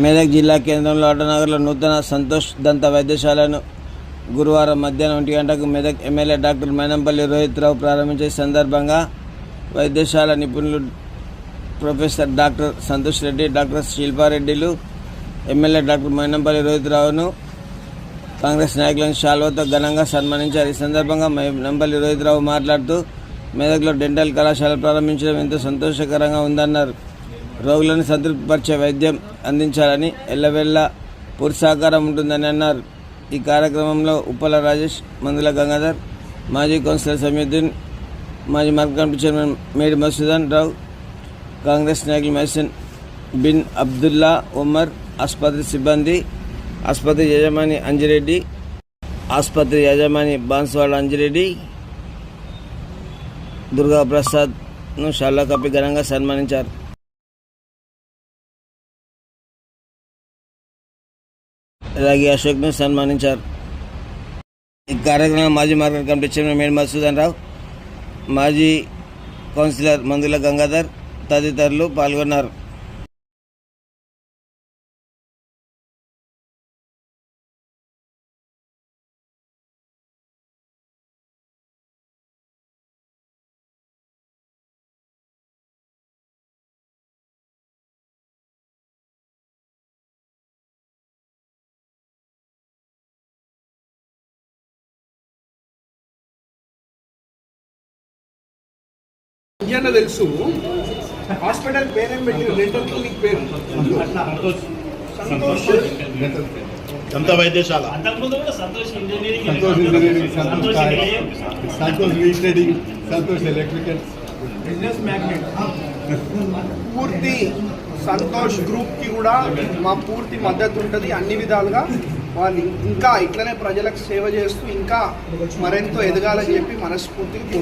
మెదక్ జిల్లా కేంద్రంలో అటనగర్లో నూతన సంతోష్ దంత వైద్యశాలను గురువారం మధ్యాహ్నం ఒంటి గంటకు మెదక్ ఎమ్మెల్యే డాక్టర్ మైనంపల్లి రోహిత్ రావు ప్రారంభించే సందర్భంగా వైద్యశాల నిపుణులు professor doctor Santosh Reddy doctor శిల్పారెడ్డిలు MLA doctor Mynampally Rohit రావును కాంగ్రెస్ నాయకులను శాల్వతో ఘనంగా సన్మానించారు. ఈ సందర్భంగా మైనంపల్లి రోహిత్ రావు మాట్లాడుతూ మెదక్లో డెంటల్ కళాశాల ప్రారంభించడం ఎంతో సంతోషకరంగా ఉందన్నారు. రోగులను సంతృప్తిపరిచే వైద్యం అందించాలని ఎల్లవెల్ల పూర్తి సహకారం ఉంటుందని అన్నారు. ఈ కార్యక్రమంలో ఉప్పల రాజేష్ మందుల గంగాధర్ మాజీ కౌన్సిలర్ సమీద్దీన్ మాజీ మార్కెట్ కమిటీ చైర్మన్ మేడి మసూదన్ రావు కాంగ్రెస్ నాయకులు మెహసిన్ బిన్ అబ్దుల్లా ఉమర్ ఆసుపత్రి సిబ్బంది ఆసుపత్రి యజమాని అంజిరెడ్డి ఆసుపత్రి యజమాని బాన్స్వాడ అంజిరెడ్డి దుర్గాప్రసాద్ను షాల్లా కప్పి ఘనంగా సన్మానించారు. రాగి అశోక్ను సన్మానించారు. ఈ కార్యక్రమంలో మాజీ మార్కెట్ కమిటీ చైర్మన్ మేడి మధుసూదన్ రావు మాజీ కౌన్సిలర్ మందుల గంగాధర్ తదితరులు పాల్గొన్నారు. అన్న తెలుసు. హాస్పిటల్ పేరేం పెట్టి డెంటల్ క్లినిక్ పేరు. సంతోష్. దంత వైద్యశాల. Santosh engineering. Santosh engineering Santosh retreading electrical. Business magnet పూర్తి సంతోష్ గ్రూప్కి కూడా మా పూర్తి మద్దతు ఉంటుంది. అన్ని విధాలుగా వాళ్ళు ఇంకా ఇట్లనే ప్రజలకు సేవ చేస్తూ ఇంకా మరెంతో ఎదగాలని చెప్పి మనస్ఫూర్తిగా